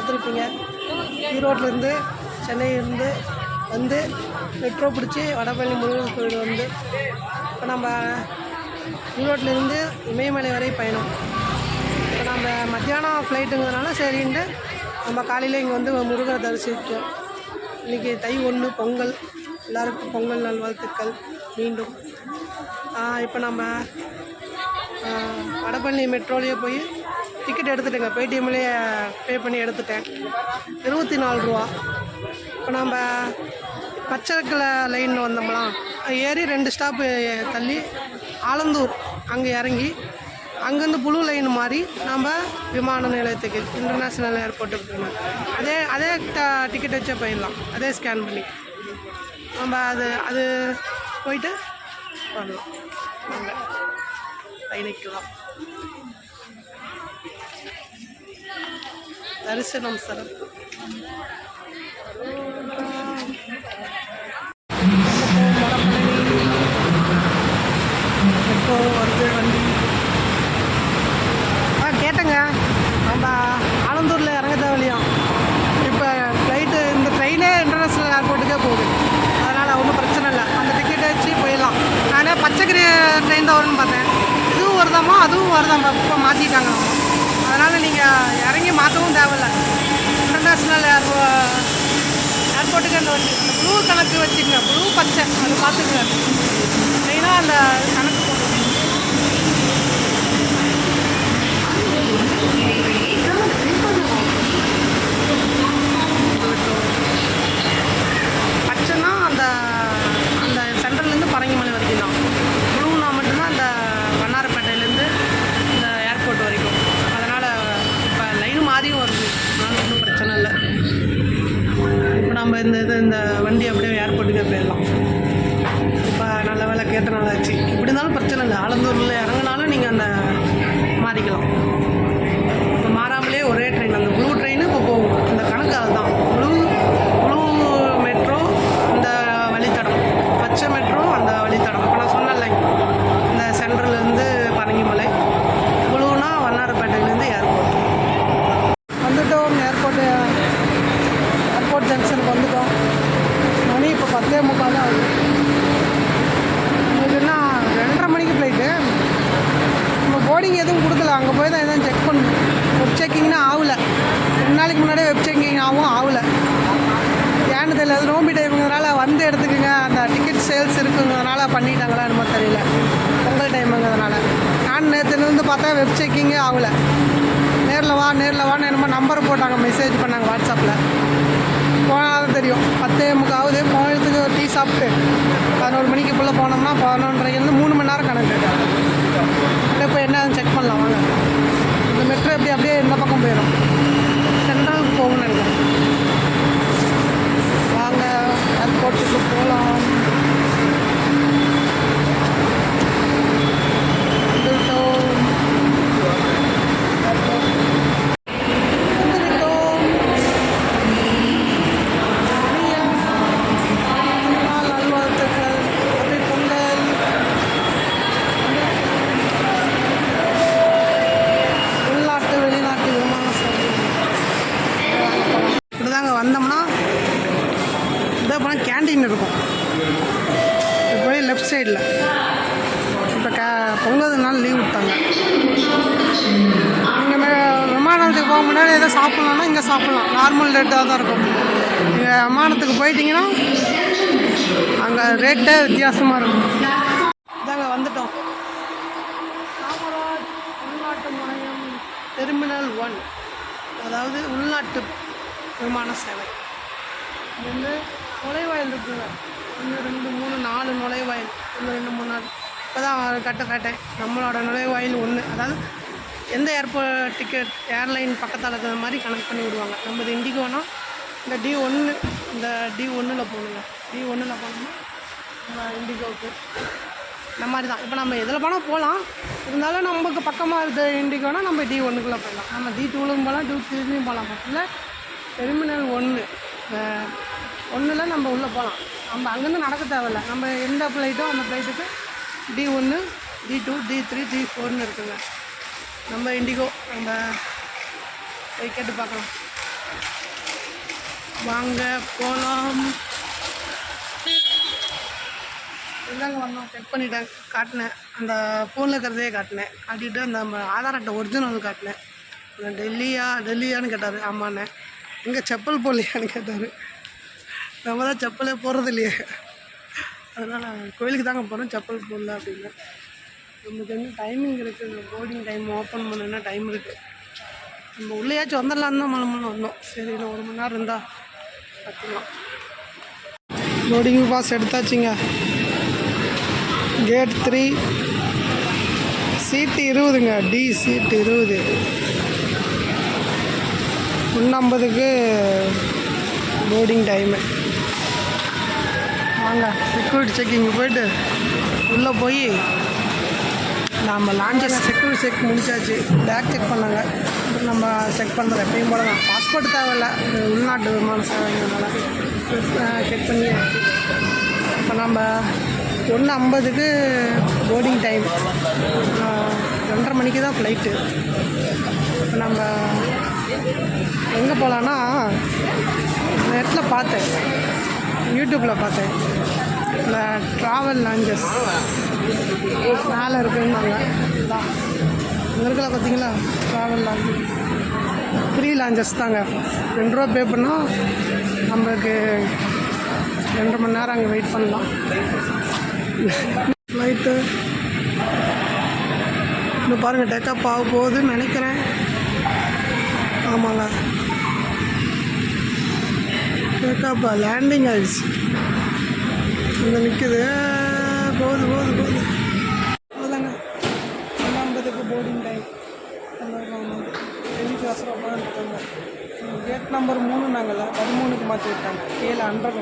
பார்த்துருப்பீங்க. ஈரோட்லேருந்து சென்னையிலேருந்து வந்து மெட்ரோ பிடிச்சி வடபழனி முருகன் கோயில் வந்து இப்போ நம்ம ஈரோட்லேருந்து இமயமலை வரை பயணம். இப்போ நம்ம மத்தியானம் ஃப்ளைட்டுங்கிறதுனால சரின்ட்டு நம்ம காலையில் இங்கே வந்து முருகரை தரிசித்தோம் இன்றைக்கி தை ஒன்று பொங்கல். எல்லாருக்கும் பொங்கல் நல்வாழ்த்துக்கள். மீண்டும். இப்போ நம்ம வடபழனி மெட்ரோலேயே போய் டிக்கெட் எடுத்துட்டேங்க. பேடிஎம்லேயே பே பண்ணி எடுத்துட்டேன். இருபத்தி நாலு ரூபா. இப்போ நம்ம பச்சைக்கல லைனில் வந்தோம்னா ஏறி ரெண்டு ஸ்டாப்பு தள்ளி ஆலந்தூர் அங்கே இறங்கி அங்கேருந்து புழு லைன் மாறி நம்ம விமான நிலையத்துக்கு இன்டர்நேஷ்னல் ஏர்போர்ட்டுக்கு போகணும் அதே அதே ட டிக்கெட் வச்சே போயிடலாம். அதே ஸ்கேன் பண்ணி. நம்ம அது அது போயிட்டு வரலாம். வாங்க. பயணிக்கலாம் தரிசனம் சிறப்பு மெட்ரோ வருது வண்டி ஆ கேட்டேங்க. நம்ம ஆலந்தூரில் இறங்க தேவையில்லையாம் இப்போ ஃப்ளைட்டு இந்த ட்ரெயினே இன்டர்நேஷ்னல் ஏர்போர்ட்டுக்கே போகுது. அதனால் ஒன்றும் பிரச்சனை இல்லை. அந்த டிக்கெட் வச்சு போயிடலாம். நானே பச்சைக்கிரி ட்ரெயின் தான் வரும்னு பார்த்தேன். இதுவும் வருதாமா? அதுவும் வருதாம்மா இப்போ மாற்றிட்டாங்க அதனால் நீங்கள் இறங்கி மாற்றவும் தேவையில்ல. இன்டர்நேஷ்னல் ஏர்போ ஏர்போர்ட்டுக்கு அந்த வச்சு அந்த ப்ளூ கணக்கு வச்சுக்கோங்க. ப்ளூ பச்சை. அது பார்த்துக்கங்க. மெயினாக அந்த கணக்கு போட்டு பச்சைன்னா அந்த அந்த சென்ட்ரல்லேருந்து பரங்கிமலை வரைக்கும் தான் ப்ளூனா மட்டும்தான் அந்த வண்ணாரப்பேட்டையிலேருந்து இந்த ஏர்போர்ட் வரைக்கும் அதனால் இப்போ லைன் மாறியும் வருது அதனால் ஒன்றும் பிரச்சனை இல்லை இப்போ நம்ம இந்த இது இந்த வண்டி அப்படியே ஏர்போர்ட்டுக்கே போயிடலாம் இப்போ நல்ல வேலை கேட்ட நாளாச்சு இப்படி இருந்தாலும் பிரச்சனை இல்லை ஆலந்தூரில் இறங்குனாலும் நீங்கள் அந்த மாறிக்கலாம் இப்போ மாறாமலே ஒரே ட்ரெயின் அந்த ப்ளூ ட்ரெயின் இப்போ போகும் அந்த கணக்கு அதுதான் ப்ளூ ப்ளூ மெட்ரோ அந்த வழித்தடம் பச்சை மெட்ரோ அந்த வழித்தடம் இப்போ நான் சொன்னேன்ல இந்த சென்ட்ரல்லேருந்து பரங்கிமலை ப்ளூனா வண்ணாரப்பேட்டையிலேருந்து ஏர்போர்ட் வந்துட்டோம் ஏர்போர்ட்டு ஏர்போர்ட் ஜங்ஷனுக்கு வந்துட்டோம் மணி இப்போ பத்தே முக்கால் தான் ஆகுது உங்களுக்கு என்ன ரெண்டரை மணிக்கு ஃப்ளைட்டு நம்ம போர்டிங் எதுவும் கொடுக்கல அங்கே போய் தான் எதுவும் செக் பண்ணணும் வெப் செக்கிங்னா ஆகல ரெண்டு நாளைக்கு முன்னாடியே வெப் செக்கிங் ஆகும் ஆகல ஏன்னு தெரியல அது நோம்பி டைமுங்கிறதுனால வந்து எடுத்துக்கோங்க அந்த டிக்கெட் சேல்ஸ் இருக்குங்கிறதுனால பண்ணிட்டாங்களா என்னமோ தெரியல பொங்கல் டைமுங்கிறதுனால நான் நேற்றுலேருந்து பார்த்தா வெப் செக்கிங்கே ஆகலை நேரில் வா நேரில் வான்னு என்னமோ நம்பர் போட்டாங்க மெசேஜ் பண்ணாங்க வாட்ஸ்அப்பில். போனால் தான் தெரியும். பத்தே முக்காவது போனதுக்கு டீ சாப்பிட்டு பதினோரு மணிக்கு போல் போனோம்னா பதினொன்றரைலேருந்து மூணு மணி நேரம் கணக்கு இல்லை இப்போ என்ன செக் பண்ணலாம் வாங்க. இந்த மெட்ரோ எப்படி அப்படியே இந்த பக்கம் போயிடும். சென்ட்ரலுக்கு போகணும்னு நினைக்கிறேன். வாங்க ஏர்போர்ட்டுக்கு போகலாம் வந்துட்டோம் வந்துவிட்டோம் நாள் நல்வாழ்த்துக்கள் ஹாப்பி பொங்கல் உள்நாட்டு வெளிநாட்டு விமான சேவை இப்படிதாங்க வந்தோம்னா இதோ போனால் இருக்கும். இப்போ போய் லெஃப்ட் சைடில் இப்போ க பொங்கல் நாள் லீவ் விட்டாங்க. இங்கே விமானத்துக்கு போக முன்னாடி எதாவது சாப்பிட்லான்னா இங்கே சாப்பிட்லாம். நார்மல் ரேட்டாக தான் இருக்கும். நீங்கள் விமானத்துக்கு போயிட்டீங்கன்னா அங்கே ரேட்டே வித்தியாசமாக இருக்கும். இதாங்க வந்துட்டோம். காமராஜ் உள்நாட்டு முனையம் டெர்மினல் ஒன் அதாவது உள்நாட்டு விமான சேவை. இது வந்து நுழைவாயில் இருக்குங்க ஒன்று ரெண்டு மூணு நாலு நுழைவாயில். ஒன்று ரெண்டு மூணு நாலு. இப்போ தான் கட்ட காட்டேன். நம்மளோட நுழைவாயில் ஒன்று அதாவது எந்த ஏர்போர்ட் டிக்கெட் ஏர்லைன் பக்கத்தில் இருக்கிற மாதிரி கனெக்ட் பண்ணி விடுவாங்க. நம்ம இது இண்டிகோனா இந்த டி ஒன்று இந்த டி ஒன்றில் போகணுங்க. டி ஒன்றில் போனோம்னா நம்ம இண்டிகோவுக்கு. இந்த மாதிரி தான். இப்போ நம்ம எதில் போனால் போகலாம் இருந்தாலும் நமக்கு பக்கமாக இருந்த இண்டிகோனா நம்ம டி ஒன்றுக்குள்ளே போயிடலாம். நம்ம டி டூலும் போகலாம் டூ த்ரீலையும் போகலாம் பக்கத்தில் டெர்மினல் ஒன்று ஒன்றுல நம்ம நம்ம உள்ளே போகலாம் நம்ம அங்கேருந்து நடக்க தேவையில்ல. நம்ம எந்த ஃப்ளைட்டோ அந்த ஃப்ளைட்டுக்கு டி ஒன்று T two T three T ஃபோர்னு இருக்குங்க. நம்ம இண்டிகோ நம்ம போய் கேட்டு பார்க்கலாம். வாங்க போகலாம் இதாங்க வந்தோம். செக் பண்ணிட்டேன். காட்டினேன். அந்த ஃபோனில் இருக்கிறதே காட்டினேன். காட்டிட்டு அந்த நம்ம ஆதார் அட்டை ஒரிஜினல் காட்டினேன். டெல்லியா டெல்லியான்னு கேட்டார். ஆமாண்ணே. எங்கே செப்பல் போடலையான்னு கேட்டார். நம்ம தான் செப்பலே போடுறது இல்லையே அதனால் கோயிலுக்கு தாங்க போகிறோம் செப்பல் போடல அப்படின்னா. நமக்கு வந்து டைமிங் இருக்குது போர்டிங் டைம் ஓப்பன் பண்ணணுன்னா டைம் இருக்குது நம்ம உள்ளேயாச்சும் வந்துடலான்னு தான் மலை மலை வந்தோம். சரி இல்லை ஒரு மணி நேரம் இருந்தால் பார்த்துக்கலாம் போர்டிங் பாஸ் எடுத்தாச்சுங்க. கேட் த்ரீ சீட்டு இருபதுங்க. டி சீட்டு இருபது. முன்னம்பதுக்கு போர்டிங் டைமு வாங்க செக்யூரிட்டி செக்கிங் போயிட்டு உள்ளே போய் நம்ம லான்ச்சஸ் செக்யூரிட்டி செக் முடிச்சாச்சு. பேக் செக் பண்ணாங்க. நம்ம செக் பண்ணுறது எப்பயும் போல தான் பாஸ்போர்ட் தேவையில்ல உள்நாட்டு விமான சேவைங்கிறதுனால செக் பண்ணி இப்போ நம்ம ஒன்று ஐம்பதுக்கு போர்டிங் டைம் ரெண்டரை மணிக்கு தான் ஃப்ளைட்டு இப்போ நம்ம எங்கே போகலான்னா நெட்டில் பார்த்தேன். யூடியூப்பில் பார்த்தேன். இந்த ட்ராவல் லாஞ்சஸ் மேலே இருக்குன்னாங்க. இதான் இங்கே இருக்கல பார்த்தீங்களா ட்ராவல் லாஞ்சஸ் ஃப்ரீ லாஞ்சஸ் தாங்க. ரெண்டு ரூபா பே பண்ணால் நம்மளுக்கு ரெண்டு மணி நேரம் அங்கே வெயிட் பண்ணலாம். ஃப்ளைட்டு இன்னும் பாருங்கள் டேக்கப் ஆக போகுதுன்னு நினைக்கிறேன். ஆமாங்க. டேக்கப் லேண்டிங் ஆயிடுச்சு. இங்கே நிற்குது போகுது போகுது போகுது. அதுதாங்க ஒன்றாம்பதுக்கு போர்டிங் டைம் எழுதி வசரமாக இருக்காங்க கேட் நம்பர் மூணு நாங்கள்ல பதிமூணுக்கு மாற்றி விட்டாங்க. கீழே ஹண்ட்ரட்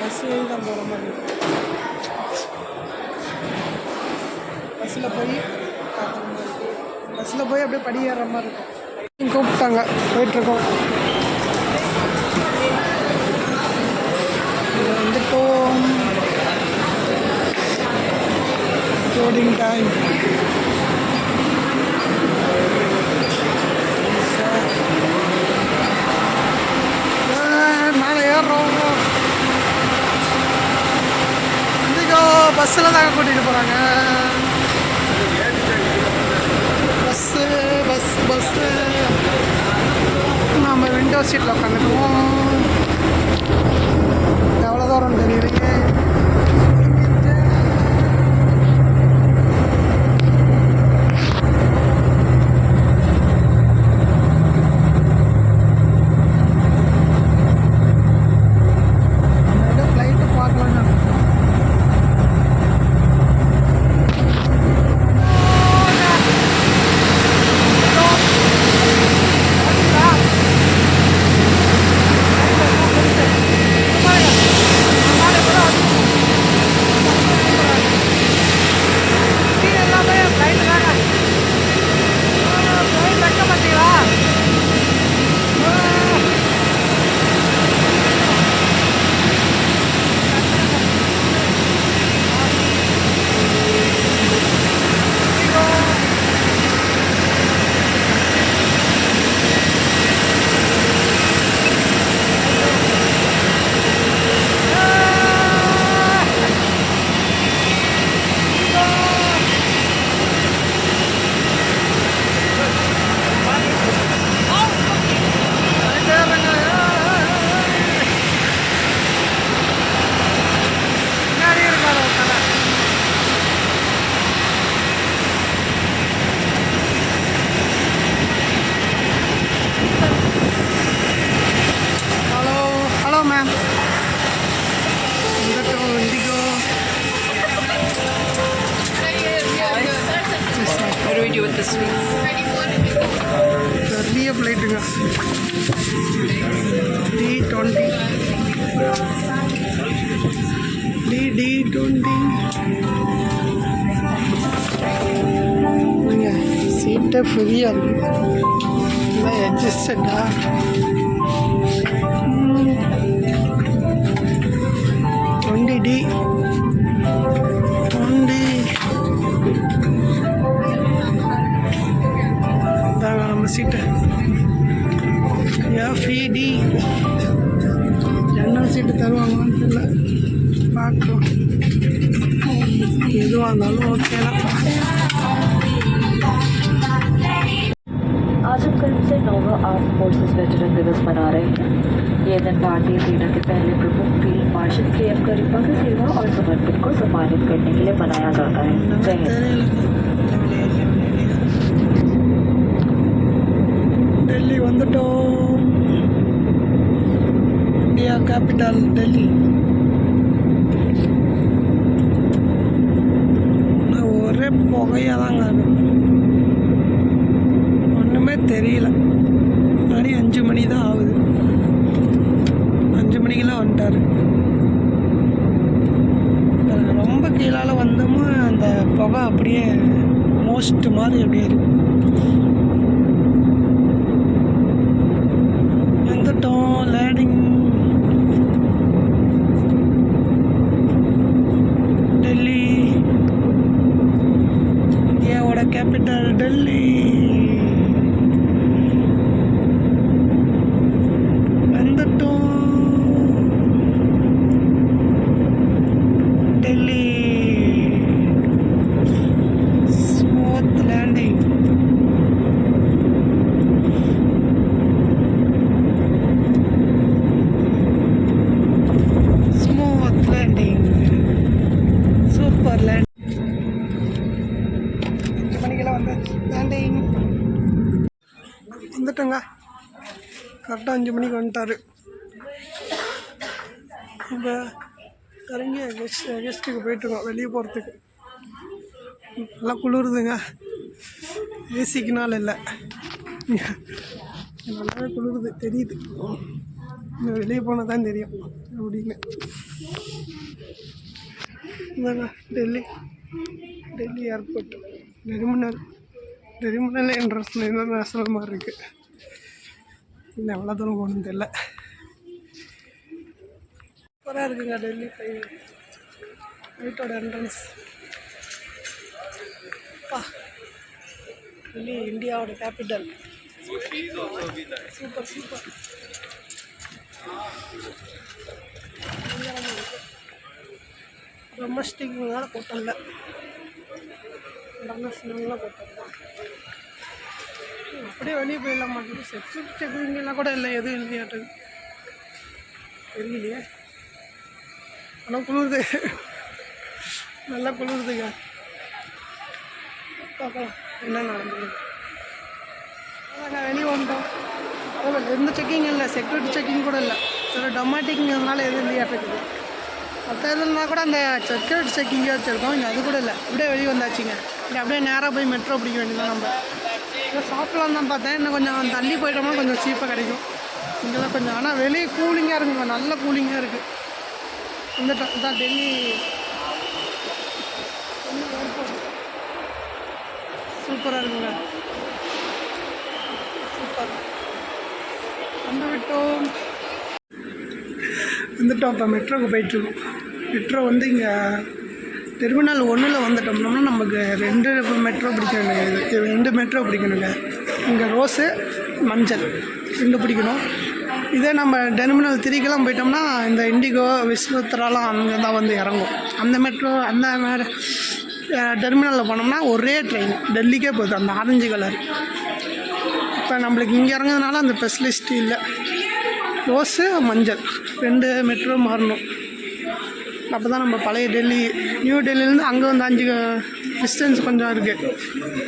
பஸ் ஏறி தான் போகிற மாதிரி பஸ்ஸில் போய் பார்க்குற மாதிரி பஸ்ஸில் போய் அப்படியே படி ஏறுற மாதிரி இருக்கும் கூப்பிட்டாங்க. போயிட்டுருக்கோம் இங்க வந்துட்டோம் போர்டிங் டைம் மேலே ஏறுறோம் இண்டிகோ பஸ்ஸில் தாங்க கூட்டிகிட்டு போகிறாங்க பஸ்ஸு பஸ் பஸ்ஸு நாம் விண்டோ சீட்டில் உட்காந்துக்குவோம் எவ்வளோ தூரம் தெரியலையே D twenty D D twenty சீட்டை ஃப்ரீயாக இருக்குது எஜஸ்டா டுவெண்ட்டி டி டுவெண்ட்டி நம்ம சீட்டை ಎಫ್ಇಡಿ ಜನರಲ್ ಸೀಟ್ ತರುವ ಅಂತಿಲ್ಲ ಪಾಟು ಇದು ಅಂದಲು ಓಕೆ आज हम कल से नोवा आर्म फोर्सेस वेटरन दिवस मना रहे हैं। ये दिन भारतीय सेना के पहले प्रमुख field marshal K M Cariappa की सेवा और समर्पण को सम्मानित करने के लिए मनाया जाता है। जय हिंद। கேபிட்டல் டெல்லி. ஒரே புகையாக தாங்க ஒன்றுமே தெரியல. மணி அஞ்சு மணி தான் ஆகுது. அஞ்சு மணிக்கெல்லாம் வந்துட்டாரு. ரொம்ப கீழால வந்தோமோ அந்த புகை அப்படியே மோஸ்ட் மாதிரி அப்படியே இருக்கு வந்துட்டோம் லேடிங் டெல்லி இந்தியாவோட கேபிட்டல் டெல்லி வந்துட்டோம் Delhi smooth landing smooth landing வரல. லேண்ட் அஞ்சு மணிக்கெல்லாம் வந்து லேண்டிங் வந்துட்டோங்க. கரெக்டாக அஞ்சு மணிக்கு வந்துட்டாரு. இப்போ இறங்கி கெஸ்ட் கெஸ்ட்டுக்கு போயிட்டுருக்கோம் வெளியே போகிறதுக்கு நல்லா குளிருதுங்க. ஏசிக்குனால இல்லை. நல்லாவே குளிருது. தெரியுது. வெளியே போனால் தான் தெரியும். அப்படின்னு. இந்தாங்க Delhi. Delhi airport terminal terminal international international மாதிரி இருக்குது இன்னும் எவ்வளோ தூரம் போகணும்னு தெரில சூப்பராக இருக்குங்க டெல்லி ஃபைவ் வீட்டோட என்ட்ரன்ஸ் அப்பா டெல்லி இந்தியாவோட கேபிட்டல் சூப்பர் சூப்பர். டொமஸ்டிக்னால போட்டல இன்டர்நேஷ்னல்லாம் போட்டல அப்படியே வெளியே போயிடலாம் மாட்டேங்குது செக்யூரிட்டி செக்யூரிட்டிலாம் கூட இல்லை எதுவும் இல்லையாட்டுது தெரியலையே. ஆனால் குளிருது. நல்லா குளிருதுங்க. பார்க்கலாம் என்ன நடந்தது. அதான் வெளியே வந்துட்டோம். எந்த செக்கிங் இல்லை செக்யூரிட்டி செக்கிங் கூட இல்லை. சில டொமேட்டிக்ங்கிறதுனால எதுவும் இல்லையாட்டுக்குது மற்ற இதுலனா கூட அந்த செக்யூரிட்டி செக்கிங்கே வச்சுருக்கோம். இங்கே அது கூட இல்லை. அப்படியே வெளியே வந்தாச்சுங்க. இங்கே அப்படியே நேராக போய் மெட்ரோ பிடிக்க வேண்டியதான் நம்ம. இங்கே சாப்பிட்லாம் தான் பார்த்தேன். இன்னும் கொஞ்சம் தள்ளி போயிட்டோம்னா கொஞ்சம் சீப்பாக கிடைக்கும். இங்கெல்லாம் கொஞ்சம் ஆனால் வெளியே கூலிங்காக இருக்குங்க. நல்ல கூலிங்காக இருக்குது இந்த ட- இதான் டெல்லி. சூப்பராக இருக்குங்க. சூப்பர். வந்து விட்டோம். வந்துட்டோம். இப்போ மெட்ரோக்கு போயிட்டுருக்கோம் மெட்ரோ வந்து இங்கே டெர்மினல் ஒன்றில் வந்துட்டோம்னா நமக்கு ரெண்டு மெட்ரோ பிடிக்கணுங்க. ரெண்டு மெட்ரோ பிடிக்கணுங்க. இங்கே ரோஸு மஞ்சள் ரெண்டு பிடிக்கணும். இதே நம்ம டெர்மினல் திரிக்கெல்லாம் போயிட்டோம்னா இந்த இண்டிகோ விஸ்வத்ராலாம் அங்கே தான் வந்து இறங்கும். அந்த மெட்ரோ அந்த டெர்மினலில் போனோம்னா ஒரே ட்ரெயின் டெல்லிக்கே போகுது அந்த ஆரஞ்சு கலர் இப்போ நம்மளுக்கு இங்கே இறங்குறதுனால அந்த ஸ்பெஷலிஸ்ட் இல்லை. ரோஸு மஞ்சள் ரெண்டு மெட்ரோ மாறணும். அப்போ தான் நம்ம பழைய டெல்லி நியூ டெல்லியிலேருந்து அங்கே வந்து அஞ்சு டிஸ்டன்ஸ் கொஞ்சம் இருக்குது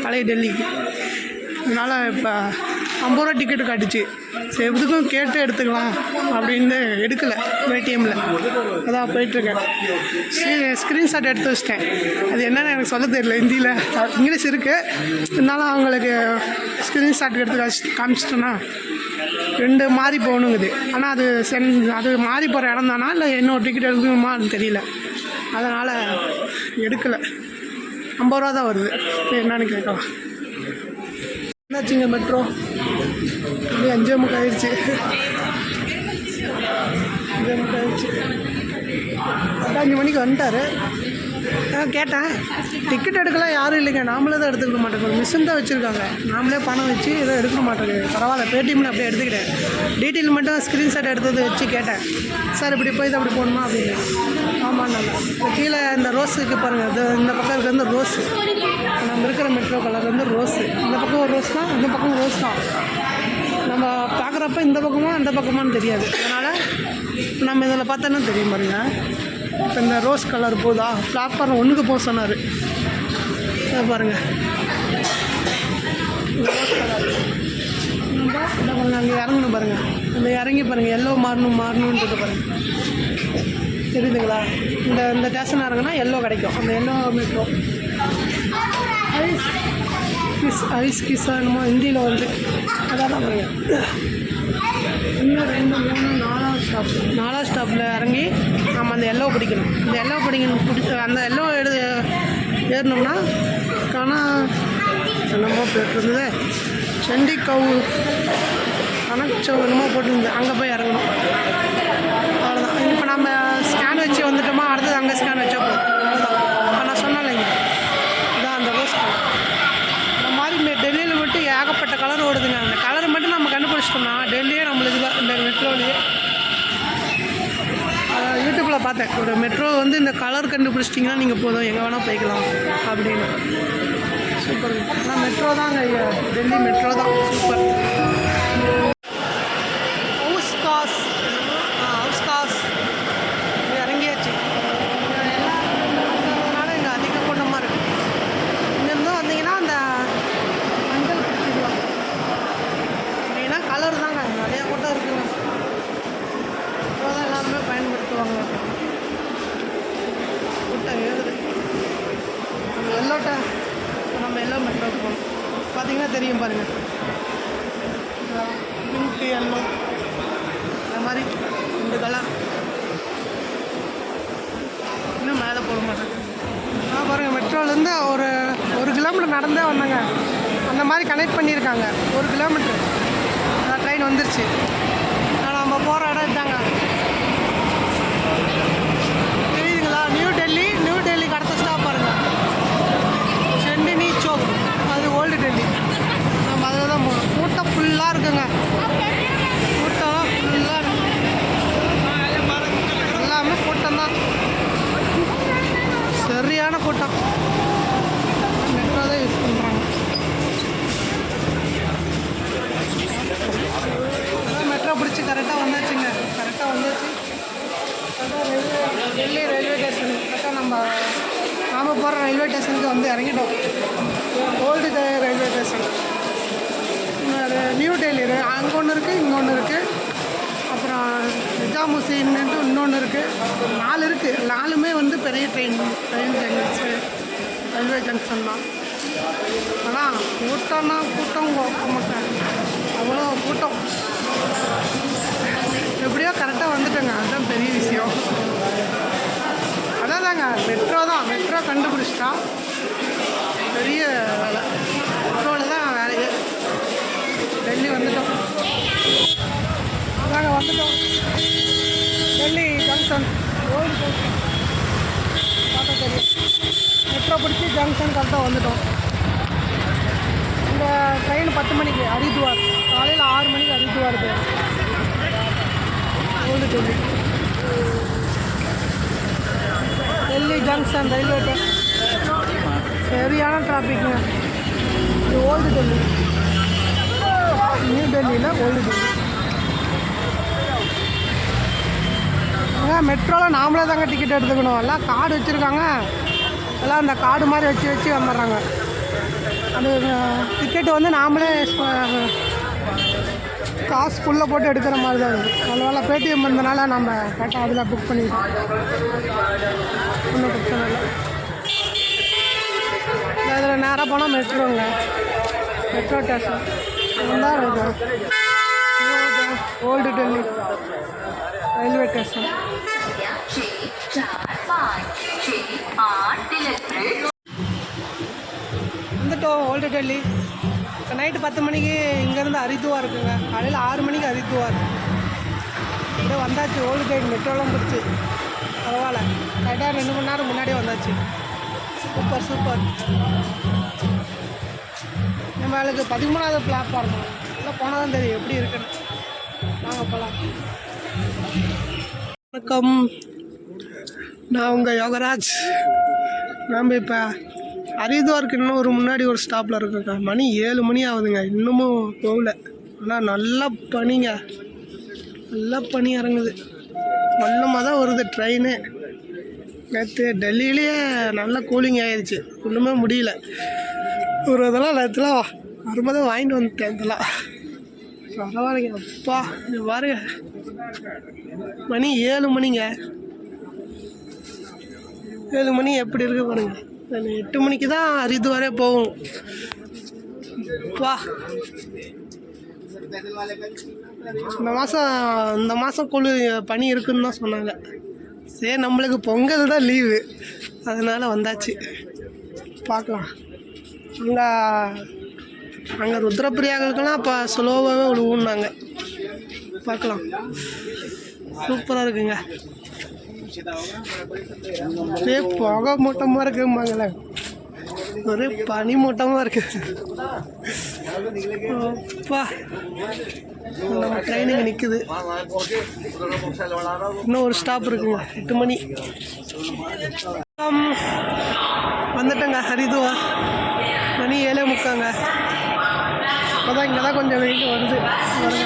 பழைய டெல்லிக்கு அதனால் இப்போ ஐம்பது ரூபா டிக்கெட்டு காட்டுச்சு. சரி எதுக்கும் கேட்டு எடுத்துக்கலாம் அப்படின்னு எடுக்கலை ஏடிஎம்மில் அதான் போயிட்டுருக்கேன். ஸ்க்ரீன்ஷாட் எடுத்து வச்சிட்டேன். அது என்னென்னு எனக்கு சொல்ல தெரியல ஹிந்தியில். இங்கிலீஷ் இருக்குது இருந்தாலும் அவங்களுக்கு ஸ்க்ரீன்ஷாட் எடுத்து காமிச்சு காமிச்சிட்டேன்னா ரெண்டு மாறி போகணுங்குது. ஆனால் அது சென் அது மாறி போகிற இடம் தானா? இல்லை இன்னொரு டிக்கெட் எடுக்கணுமான்னு தெரியல. அதனால் எடுக்கலை. ஐம்பது ரூபா தான் வருது. சரி, என்னன்னு கேட்கலாம். என்னாச்சுங்க மெட்ரோ அப்படியே அஞ்சே முக்கால் ஆயிடுச்சு. அஞ்சே முக்கால் ஆயிடுச்சு. அஞ்சு மணிக்கு வந்துட்டாரு. கேட்டேன். டிக்கெட் எடுக்கலாம் யாரும் இல்லைங்க. நாமளே தான் எடுத்துக்க மாட்டோங்க மிஷின் தான் வச்சுருக்காங்க. நாமளே பணம் வச்சு எதுவும் எடுக்க மாட்டோங்க பரவாயில்ல பேடிஎம்ல அப்படியே எடுத்துக்கிட்டேன். டீட்டெயில் மட்டும் ஸ்க்ரீன்ஷாட் எடுத்தது வச்சு கேட்டேன். சார் இப்படி போய் தான் அப்படி போகணுமா அப்படின்னு. ஆமாம் நல்லா இப்போ கீழே இந்த ரோஸுக்கு பாருங்கள் அது இந்த பக்கம் இருக்கிறது வந்து ரோஸு நம்ம இருக்கிற மெட்ரோ கலர் வந்து ரோஸு இந்த பக்கம் ஒரு ரோஸ் தான் இந்த பக்கம் ரோஸ் தான். நம்ம பார்க்குறப்ப இந்த பக்கமாக அந்த பக்கமானு தெரியாது. அதனால் நம்ம இதில் பார்த்தோன்னா தெரியும் பாருங்கள் இப்போ இந்த ரோஸ் கலர் போதா? பிளாட்ஃபார்ம் ஒன்றுக்கு போக சொன்னார். பாருங்கள் பாருங்க. Rose colour. கொஞ்சம் அங்கே இறங்கணும் பாருங்கள் அந்த இறங்கி பாருங்கள் எல்லோ மாறணும் மாறணுன்றது பாருங்கள் தெரியுதுங்களா? இந்த இந்த ஸ்டேஷன் இறங்கினா எல்லோ கிடைக்கும். அந்த எல்லோ மெட்ரோ ஐஸ் கிஸ் ஐஸ் கிஸ் என்னமோ ஹிந்தியில் வந்து. அதான் பாருங்கள் இன்னும் ரெண்டு மூணு ஸ்டாப் நாலாவது ஸ்டாப்பில் இறங்கி நம்ம அந்த எல்லோ பிடிக்கணும். இந்த எல்லோ பிடிக்கணும் பிடிச்ச அந்த எல்லோ எடு ஏறினோம்னா கணா என்னமோ போயிட்டுருந்தது செண்டிக்கவு கணச்சவு என்னமோ போட்டுருந்து அங்கே போய் இறங்கணும். அவ்வளோதான் இப்போ நம்ம ஸ்கேன் வச்சு வந்துட்டோமா? அடுத்தது அங்கே ஸ்கேன் வச்சா போதும் அவ்வளோதான் இப்போ நான் சொன்னேன் இல்லைங்க இதான் அந்த ரோஸ் கலர் இந்த மாதிரி மெ- டெல்லியில் மட்டும் ஏகப்பட்ட கலர் ஓடுதுங்க அந்த கலர் மட்டும் நம்ம கண்டுபிடிச்சிட்டோம்னா டெல்லியே நம்மளுக்கு தான் இந்த மெட்ரோலேயே யூடியூப்பில் பார்த்தேன். ஒரு மெட்ரோ வந்து இந்த கலர் கண்டுபிடிச்சிட்டிங்கன்னா நீங்கள் போதும். எங்கே வேணால் போய்க்கலாம் அப்படின்னு. சூப்பர் ஆனால் மெட்ரோ தாங்க டெல்லி மெட்ரோ தான். சூப்பர் ஹவுஸ் காஸ் ஹவுஸ் காஸ் இறங்கியாச்சு அதனால இங்கே அதிக கூட்டமாக இருக்குது இங்கேருந்து வந்தீங்கன்னா அந்த மஞ்சள் பிடிச்சிக்கலாம் அப்படின்னா கலர் தாங்க நிறையா கூட்டம் இருக்குங்க இப்போ தான் எல்லாருமே பயன்படுத்துவாங்க கூட்டம் ஏறுது நம்ம எல்லோட்ட நம்ம எல்லோ மெட்ரோ போகணும் பார்த்தீங்கன்னா தெரியும் பாருங்கள் பிங்க் எல்லோ இந்த மாதிரி இந்த கலர் இன்னும் மேலே போக மாட்டேன் நான் பாருங்கள் மெட்ரோலேருந்து ஒரு ஒரு கிலோமீட்டர் நடந்தே வந்தேங்க அந்த மாதிரி கனெக்ட் பண்ணியிருக்காங்க ஒரு கிலோமீட்ரு ட்ரெயின் வந்துருச்சு ஆனால் நம்ம போகிற இடம் இதாங்க தெரியுதுங்களா நியூ டெல்லி நியூ டெல்லிக்கு அடுத்த ஸ்டாப் பாருங்கள் செண்டினி சோக் அது ஓல்டு டெல்லி நம்ம அதில் தான் போகணும் கூட்டம் ஃபுல்லாக இருக்குங்க கூட்டம் ஃபுல்லாக இருக்கு எல்லாமே கூட்டம் தான் சரியான கூட்டம் மெட்ரோ தான் யூஸ் பண்ணுறாங்க மெட்ரோ பிடிச்சி கரெக்டாக வந்தாச்சுங்க கரெக்டாக வந்தாச்சு கரெக்டாக ரயில்வே டெல்லி ரயில்வே ஸ்டேஷன் கரெக்டாக நம்ம நாம் போகிற ரயில்வே ஸ்டேஷனுக்கு வந்து இறங்கிட்டோம் old railway station new Delhi அங்கே ஒன்று இருக்குது இங்கே ஒன்று இருக்குது அப்புறம் நிஜாமுசீன்ட்டு இன்னொன்று இருக்குது நாலு இருக்குது நாலுமே வந்து பெரிய train train junction railway junction தான். ஆனால் கூட்டம்னா கூட்டம் மாட்டேன் அவ்வளோ கூட்டம். எப்படியோ கரெக்டாக வந்துட்டேங்க. அதுதான் பெரிய விஷயம். அதான் தாங்க மெட்ரோ தான். மெட்ரோ கண்டுபிடிச்சிட்டா பெரிய வேலை. மெட்ரோவில் தான் வேலையே. டெல்லி வந்துட்டோம். நாங்கள் வந்துட்டோம். டெல்லி ஜங்ஷன் ஓல்டு ஜங்ஷன் பார்த்தா தெரியும். மெட்ரோ பிடிச்சி ஜங்ஷன் கரெக்டாக வந்துட்டோம். இந்த ட்ரெயின் பத்து மணிக்கு ஹரித்வார். காலையில் ஆறு மணிக்கு ஹரித்வார் போய் old Delhi Delhi junction railway சரியான டிராஃபிக்குங்க இது ஓல்டு டெல்லி நியூ டெல்லியில் ஓல்டு டெல்லி மெட்ரோவில் நாமளே தாங்க டிக்கெட் எடுத்துக்கணும். எல்லாம் கார்டு வச்சுருக்காங்க. எல்லாம் அந்த கார்டு மாதிரி வச்சு வச்சு வந்துடுறாங்க. அது டிக்கெட்டு வந்து நாமளே காசு ஃபுல்லாக போட்டு எடுக்கிற மாதிரி தான் இருக்குது. அதனால பேடிஎம் வந்தனால நம்ம கரெக்டாக அதில் புக் பண்ணிக்கிட்டோம் ஒன்றும் பிரச்சனை இல்லை. இதில் நேராக போனால் மெட்ரோங்க. மெட்ரோ ஸ்டேஷன் இதுதான் இது ஓல்டு டெல்லி ரயில்வே ஸ்டேஷன் வந்துட்டோம் ஓல்டு டெல்லி இப்போ நைட்டு பத்து மணிக்கு இங்கேருந்து ஹரித்துவார் இருக்குங்க. காலையில் ஆறு மணிக்கு ஹரித்துவார் இதோ வந்தாச்சு ஓல்டு டெல்லி மெட்ரோலாம் பிடிச்சி. பரவாயில்ல. கரெக்டாக ரெண்டு மணி நேரம் முன்னாடியே வந்தாச்சு. சூப்பர் சூப்பர் நம்மளுக்கு பதிமூணாவது பிளாட்ஃபார்ம் உள்ள போனால் தான் தெரியும் எப்படி இருக்குன்னு. வணக்கம். நான் உங்கள் யோகராஜ். நாம் இப்போ ஹரித்வாருக்கு இன்னும் ஒரு முன்னாடி ஒரு ஸ்டாப்பில் இருக்கோங்க மணி ஏழு மணி ஆகுதுங்க. இன்னமும் போகல. ஆனால் நல்லா பனிங்க. நல்லா பனி இறங்குது. வல்லமாக தான் வருது ட்ரெயினு நேற்று டெல்லியிலேயே நல்ல கூலிங் ஆயிடுச்சு ஒன்றுமே முடியல. ஒரு இதெல்லாம் நேற்றுலாம் வரும்போதே வாங்கிட்டு வந்துட்டேன் இதெல்லாம். பரவாயில்லைங்க. அப்பா இது பாருங்க. மணி ஏழு மணிங்க. ஏழு மணி எப்படி இருக்கு பாருங்க. நான் எட்டு மணிக்கு தான் ஹரித்வாரே போகும். வா இந்த மாதம் இந்த மாதம் குழு பனி இருக்குன்னு தான் சொன்னாங்க. சரி நம்மளுக்கு பொங்கல் தான் லீவு. அதனால் வந்தாச்சு. பார்க்கலாம். அங்கே அங்கே ருத்ரப்பிரியாக்களுக்கெல்லாம் இப்போ ஸ்லோவாகவே விழுவுன்னாங்க பார்க்கலாம். சூப்பராக இருக்குங்க. ஒரே புகை மூட்டமாக இருக்குமாங்களே ஒரே பனி மூட்டமாக இருக்கு. அப்பா. நம்ம ட்ரெயினுங்க நிற்குது இன்னும் ஒரு ஸ்டாப் இருக்குங்க. எட்டு மணி. வந்துட்டேங்க. ஹரிதுவா. மணி ஏழே முக்காங்க. அப்போதான் இங்கே தான் கொஞ்சம் வெயில் வருது. வருங்க